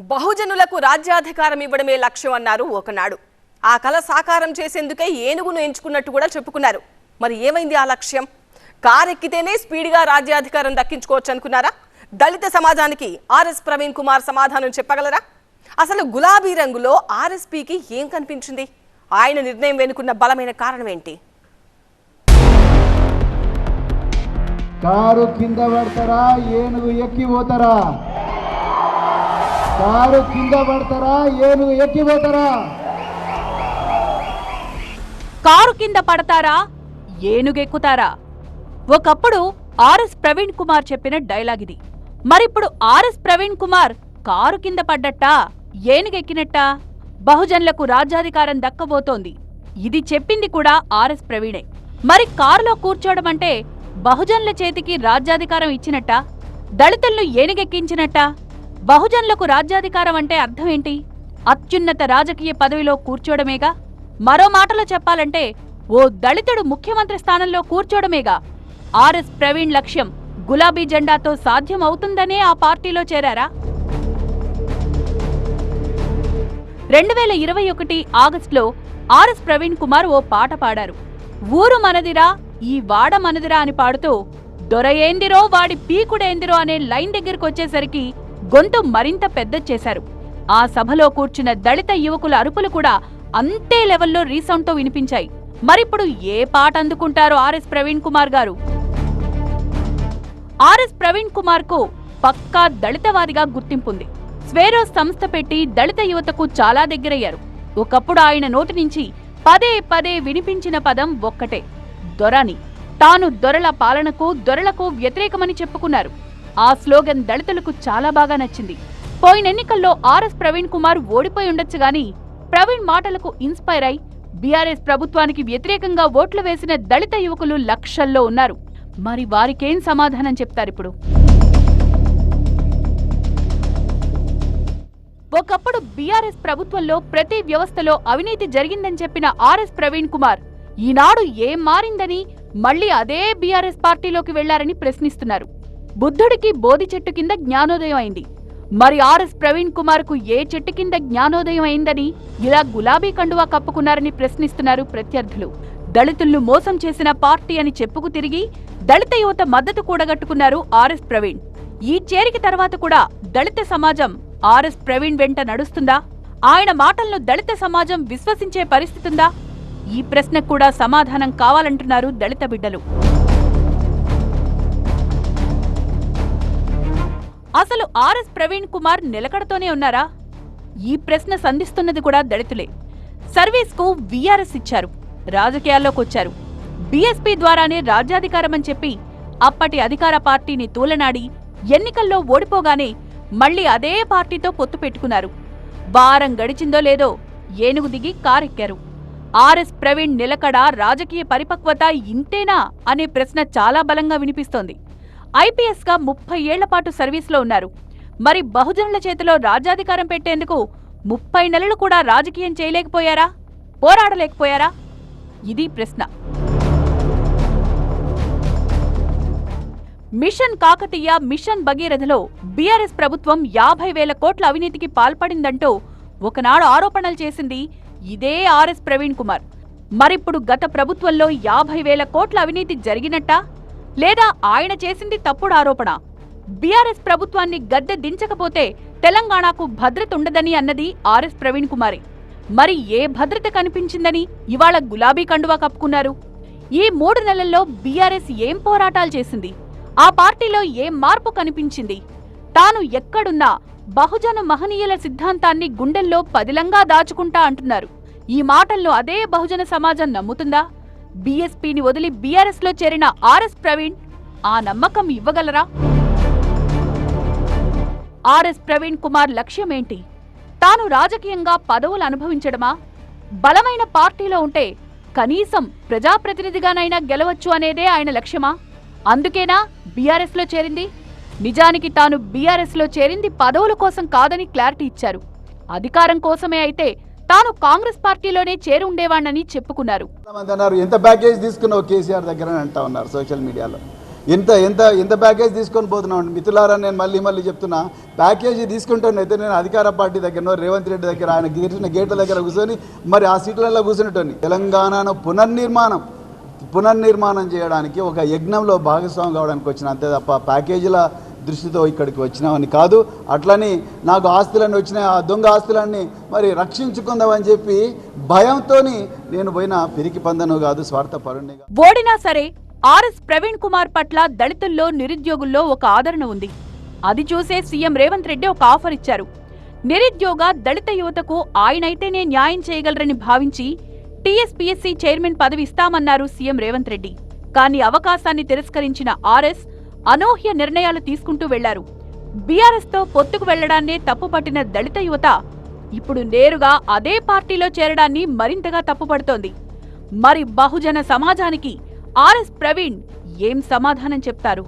బహుజనులకు రాజ్యాధికారం ఇవ్వడమే లక్ష్యం అన్నారు ఒకనాడు. ఆ కళ సాకారం చేసేందుకే ఏనుగును ఎంచుకున్నట్టు కూడా చెప్పుకున్నారు. మరి ఏమైంది ఆ లక్ష్యం? కారెక్కితేనే స్పీడ్గా రాజ్యాధికారం దక్కించుకోవచ్చు అనుకున్నారా? దళిత సమాజానికి ఆర్ఎస్ ప్రవీణ్ కుమార్ సమాధానం చెప్పగలరా? అసలు గులాబీ రంగులో ఆర్ఎస్పీకి ఏం కనిపించింది? ఆయన నిర్ణయం వెనుకున్న బలమైన కారణం ఏంటి? కారు కింద పడతారా? ఏనుగు ఎక్కిపోతారా కారు కింద పడతారా? ఏనుగు ఎక్కిపోతారా కారు కింద పడతారా? ఏనుగెక్కుతారా ఒకప్పుడు ఆర్ఎస్ ప్రవీణ్ కుమార్ చెప్పిన డైలాగ్ ఇది. మరిప్పుడు ఆర్ఎస్ ప్రవీణ్ కుమార్ కారు కింద పడ్డట్టా? ఏనుగెక్కినట్టా బహుజన్లకు రాజ్యాధికారం దక్కబోతోంది. ఇది చెప్పింది కూడా ఆర్ఎస్ ప్రవీణే. మరి కారులో కూర్చోవడం అంటే చేతికి రాజ్యాధికారం ఇచ్చినట్టా? దళితులను ఏనుగెక్కించినట్టా బహుజనులకు రాజ్యాధికారం అంటే అర్థం ఏంటి? అత్యున్నత రాజకీయ పదవిలో కూర్చోడమేగా? మరో మాటలో చెప్పాలంటే ఓ దళితుడు ముఖ్యమంత్రి స్థానంలో కూర్చోడమేగా? ఆర్ఎస్ ప్రవీణ్ లక్ష్యం గులాబీ జెండాతో సాధ్యం అవుతుందనే ఆ పార్టీలో చేరారా? రెండు వేల ఇరవై ఒకటి ఆగస్టులో ఆర్ఎస్ ప్రవీణ్ కుమార్ ఓ పాట పాడారు. ఊరు మనదిరా ఈ వాడ మనదిరా అని పాడుతూ దొర ఏందిరో వాడి పీకుడేందిరో అనే లైన్ దగ్గరకు వచ్చేసరికి గొంతు మరింత పెద్ద చేశారు. ఆ సభలో కూర్చున్న దళిత యువకుల అరుపులు కూడా అంతే లెవెల్లో రీసౌండ్తో వినిపించాయి. మరిప్పుడు ఏ పాట అందుకుంటారో ఆర్ఎస్ ప్రవీణ్ కుమార్ గారు. ఆర్ఎస్ ప్రవీణ్ కుమార్కు పక్కా దళితవాదిగా గుర్తింపుంది. స్వేరో సంస్థ పెట్టి దళిత యువతకు చాలా దగ్గరయ్యారు. ఒకప్పుడు ఆయన నోటి నుంచి పదే పదే వినిపించిన పదం ఒక్కటే దొరని. తాను దొరల పాలనకు దొరలకు వ్యతిరేకమని చెప్పుకున్నారు. ఆ స్లోగన్ దళితులకు చాలా బాగా నచ్చింది. పోయిన ఎన్నికల్లో ఆర్ఎస్ ప్రవీణ్ కుమార్ ఓడిపోయి ఉండొచ్చు గాని ప్రవీణ్ మాటలకు ఇన్స్పైర్ అయి బీఆర్ఎస్ ప్రభుత్వానికి వ్యతిరేకంగా ఓట్లు వేసిన దళిత యువకులు లక్షల్లో ఉన్నారు. మరి వారికేం సమాధానం చెప్తారిప్పుడు ఒకప్పుడు బీఆర్ఎస్ ప్రభుత్వంలో ప్రతి వ్యవస్థలో అవినీతి జరిగిందని చెప్పిన ఆర్ఎస్ ప్రవీణ్ కుమార్ ఈనాడు ఏం మారిందని మళ్ళీ అదే బీఆర్ఎస్ పార్టీలోకి వెళ్ళారని ప్రశ్నిస్తున్నారు. బుద్ధుడికి బోధి చెట్టు కింద జ్ఞానోదయం అయింది. మరి ఆర్ఎస్ ప్రవీణ్ కుమార్కు ఏ చెట్టు కింద జ్ఞానోదయం అయిందని ఇలా గులాబీ కండువా కప్పుకున్నారని ప్రశ్నిస్తున్నారు ప్రత్యర్థులు. దళితులను మోసం చేసిన పార్టీ అని చెప్పుకు తిరిగి దళిత యువత మద్దతు కూడగట్టుకున్నారు ఆర్ఎస్ ప్రవీణ్. ఈ చేరిక తర్వాత కూడా దళిత సమాజం ఆర్ఎస్ ప్రవీణ్ వెంట నడుస్తుందా? ఆయన మాటలను దళిత సమాజం విశ్వసించే పరిస్థితుందా? ఈ ప్రశ్నకు కూడా సమాధానం కావాలంటున్నారు దళిత బిడ్డలు. అసలు ఆర్ఎస్ ప్రవీణ్ కుమార్ నిలకడతోనే ఉన్నారా? ఈ ప్రశ్న సంధిస్తున్నది కూడా దళితులే. సర్వీస్కు వీఆర్ఎస్ ఇచ్చారు రాజకీయాల్లోకి వచ్చారు. బీఎస్పీ ద్వారానే రాజ్యాధికారమని చెప్పి అప్పటి అధికార పార్టీని తూలనాడి ఎన్నికల్లో ఓడిపోగానే మళ్ళీ అదే పార్టీతో పొత్తు పెట్టుకున్నారు. వారం గడిచిందో లేదో ఏనుగు దిగి కారెక్కారు. ఆర్ఎస్ ప్రవీణ్ నిలకడ రాజకీయ పరిపక్వత ఇంతేనా అనే ప్రశ్న చాలా బలంగా వినిపిస్తోంది. ఐపీఎస్గా ముప్పై ఏళ్ళ పాటు సర్వీస్లో ఉన్నారు. మరి బహుజనుల చేతిలో రాజ్యాధికారం పెట్టేందుకు ముప్పై నెలలు కూడా రాజకీయం చేయలేకపోయారా? పోరాడలేకపోయారా? ఇది ప్రశ్న. మిషన్ కాకతీయ మిషన్ భగీరథలో బీఆర్ఎస్ ప్రభుత్వం యాభై వేల కోట్ల అవినీతికి పాల్పడిందంటూ ఒకనాడు ఆరోపణలు చేసింది ఇదే ఆర్ఎస్ ప్రవీణ్ కుమార్. మరిప్పుడు గత ప్రభుత్వంలో యాభై వేల కోట్ల అవినీతి జరిగినట్టా? లేదా ఆయన చేసింది తప్పుడు ఆరోపణ. బీఆర్ఎస్ ప్రభుత్వాన్ని గద్దె దించకపోతే తెలంగాణకు భద్రత ఉండదని అన్నది ఆర్ఎస్ ప్రవీణ్ కుమారి. మరి ఏ భద్రత కనిపించిందని ఇవాళ గులాబీ కండువా కప్పుకున్నారు. ఈ మూడు నెలల్లో బీఆర్ఎస్ ఏం పోరాటాలు చేసింది? ఆ పార్టీలో ఏం మార్పు కనిపించింది? తాను ఎక్కడున్నా బహుజన మహనీయుల సిద్ధాంతాన్ని గుండెల్లో పదిలంగా దాచుకుంటా అంటున్నారు. ఈ మాటల్లో అదే బహుజన సమాజం నమ్ముతుందా? బీఎస్పీని వదిలి బీఆర్ఎస్లో చేరిన ఆర్ఎస్ ప్రవీణ్ ఆ నమ్మకం ఇవ్వగలరా? ఆర్ఎస్ ప్రవీణ్ కుమార్ లక్ష్యమేంటి తాను రాజకీయంగా పదవులు అనుభవించడమా? బలమైన పార్టీలో ఉంటే కనీసం ప్రజాప్రతినిధిగానైనా గెలవచ్చు అనేదే ఆయన లక్ష్యమా? అందుకేనా బీఆర్ఎస్లో చేరింది? నిజానికి తాను బీఆర్ఎస్లో చేరింది పదవుల కోసం కాదని క్లారిటీ ఇచ్చారు. అధికారం కోసమే అయితే తాను కాంగ్రెస్ పార్టీలోనే చేరుండేవాణ్ణని చెప్పుకున్నారు. అన్నారు ఎంత ప్యాకేజ్ తీసుకున్నావు కేసీఆర్ దగ్గర? అంటా ఉన్నారు సోషల్ మీడియాలో ఎంత ఎంత ఎంత ప్యాకేజ్ తీసుకొని పోతున్నాం మిత్రులారా నేను మళ్ళీ మళ్ళీ చెప్తున్నా ప్యాకేజీ తీసుకుంటానైతే నేను అధికార పార్టీ దగ్గర రేవంత్ రెడ్డి దగ్గర ఆయన గెలిచిన గేట్ల దగ్గర కూర్చొని మరి ఆ సీట్లలో కూర్చునేటోని తెలంగాణను పునర్నిర్మాణం పునర్నిర్మాణం చేయడానికి ఒక యజ్ఞంలో భాగస్వామి కావడానికి వచ్చిన అంతే తప్ప ప్యాకేజీల దృష్టితో ఇక్కడికి వచ్చినామని కాదు అట్లని నాకు ఆస్తులన్నీ వచ్చినాయి ఆ దొంగ ఆస్తులన్నీ మరి రక్షించుకుందామని చెప్పి భయంతో నేను పోయిన పిరికి పందను కాదు స్వార్థపరుణ్ణి ఓడినా సరే ఆర్ఎస్ ప్రవీణ్ కుమార్ పట్ల దళితుల్లో నిరుద్యోగుల్లో ఒక ఆదరణ ఉంది. అది చూసే సీఎం రేవంత్ రెడ్డి ఒక ఆఫర్ ఇచ్చారు. నిరుద్యోగ దళిత యువతకు ఆయనైతేనే న్యాయం చేయగలరని భావించి టీఎస్పీఎస్సీ చైర్మన్ పదవి ఇస్తామన్నారు సీఎం రేవంత్ రెడ్డి. కానీ అవకాశాన్ని తిరస్కరించిన ఆర్ఎస్ అనూహ్య నిర్ణయాలు తీసుకుంటూ వెళ్ళారు. బీఆర్ఎస్తో పొత్తుకు వెళ్ళడాన్నే తప్పుపట్టిన దళిత యువత ఇప్పుడు నేరుగా అదే పార్టీలో చేరడాన్ని మరింతగా తప్పుపడుతోంది. మరి బహుజన సమాజానికి ఆర్ఎస్ ప్రవీణ్ ఏం సమాధానం చెప్తారు?